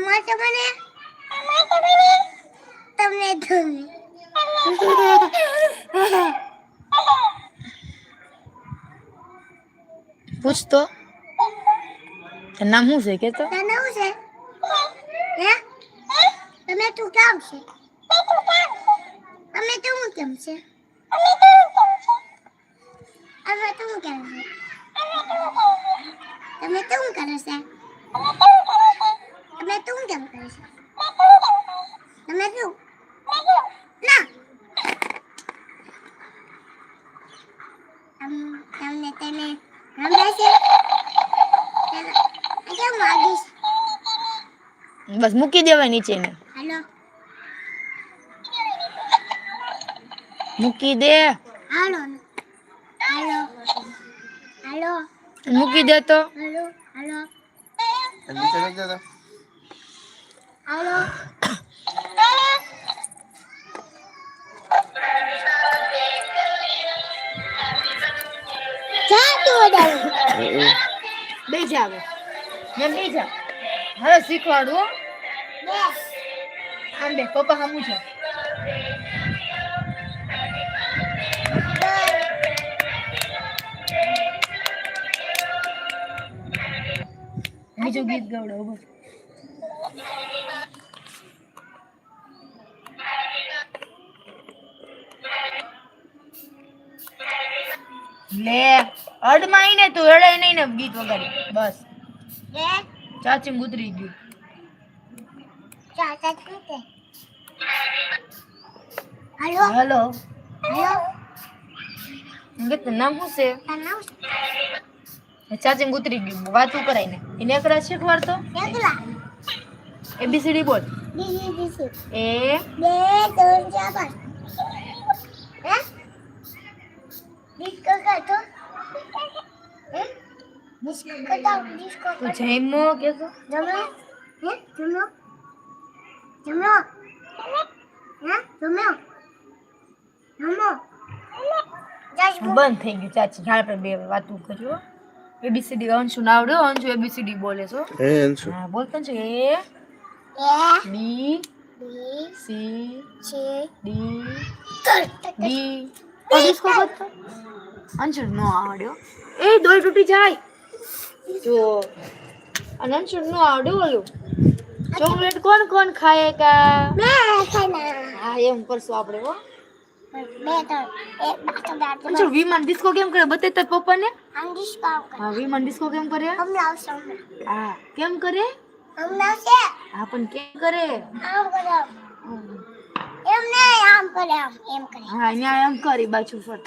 આમાં તો મને તમને ધોની પૂછ તો તારું નામ શું છે કે તો તને શું છે હે તમે તું કેમ છે તમે તું કેમ છે અમે તું કેમ છે તમે તું કરે છે તમે તું કેમ કરે છે તમે શું? ના. તમને તેને બસ મૂકી દેવાય નીચે ને હેલો. મૂકી દે. હાલો. હાલો. હાલો. મૂકી દે તો. હાલો. હાલો. નીચે તું ઉડાડું? બે જા હવે મેં બે જા હવે શીખવાડું હો. બેસ. આમ બે પપ્પા સામું છે બીજું ગીત ગવડાવો બસ લે અડમાઈ ને તું એડાય નહીં ને ગીત વગાડી. બસ. બે. ચાચી ઉતરી ગયું. ચાલ, ચાલ, તું કે. હાલો? હેલો. હાલો? ગીત નામ શું છે? તારું નામ શું? ચાચી ઉતરી ગયું. વાતું કરાય ને? એને એકરા શીખવાડતો કેટલા? એબીસીડી બોલ. બીજી બીજી. એ બે ત્રણ ચાર પાંચ હે જઈમો કે તો જમો હે જમો જમો હે જમો જમો જશ બંધ થઈ ગયું ચાચી ઝાડ પર બે વાતું કર્યું એબીસીડી અંશુ ના આવડ્યો અંશુ એબીસીડી બોલે છો હે. અંશુ. હા બોલતો છે એ A B D C C D કર ડી ડિસ્કો કરતો અંશુ નો આવડ્યો. એ દોય તૂટી જાય. જો. અને અંશુ નો આવડ્યું ઓલું. ચોકલેટ કોણ કોણ ખાય કા મે ખાના હા એમ કરશું આપણે હો. વિમાન ડિસ્કો કેમ કરે? બતે તાર પપ્પાને? હા વિમાન ડિસ્કો કેમ કરે? હા કેમ કરે? હા પણ કેમ કરે? એમ નહીં આમ કરે આમ એમ કરે. હા અહીંયા એમ કરી બાજુ ફર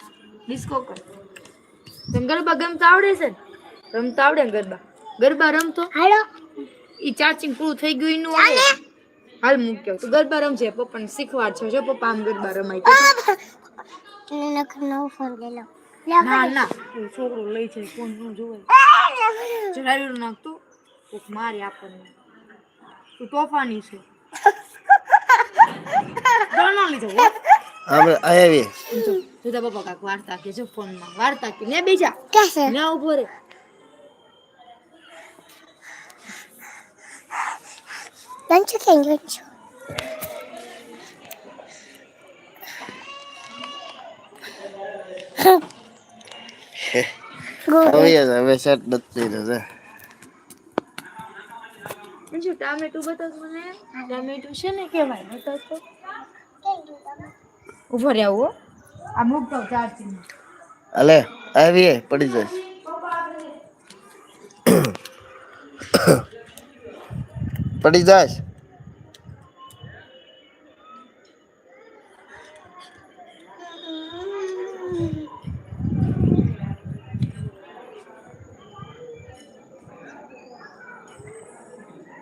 ડિસ્કો કર. તને ગરબા ગમતા આવડે છે ને? રમતા આવડે ને ગરબા? ગરબા રમતો? હાલો. ઈ ચાર્જિંગ પૂરું થઈ ગયું એનું આવે. હાલ મૂક્યો તો ગરબા રમજે પપ્પાને શીખવાડ છે જો પપ્પા આમ ગરબા રમાય નવો ફોન લઈ લો ના ના. તું છોકરો લઈ જાય કોણનું જોવે. ચડાવી નાખતું કોક મારે આપણને. તું તોફાની છે. ડોનો લીધો. આપણે આવી. જુદા પપ્પા કાક વાર્તા કે જો ફોનમાં વાર્તા કે ને બીજા કેસે ના ઊભો રે લંચ કેમ લંચ હવે યાર, હવે સેટ નથી થઈ રહ્યો જો ટામેટું બતાવ મને ટામેટું છે ને કેવાય બતાવ તો ઊભો રે આવો આ મૂકતો ચાર્જિંગ અલે આવીએ પડી જાય. પડી જાય.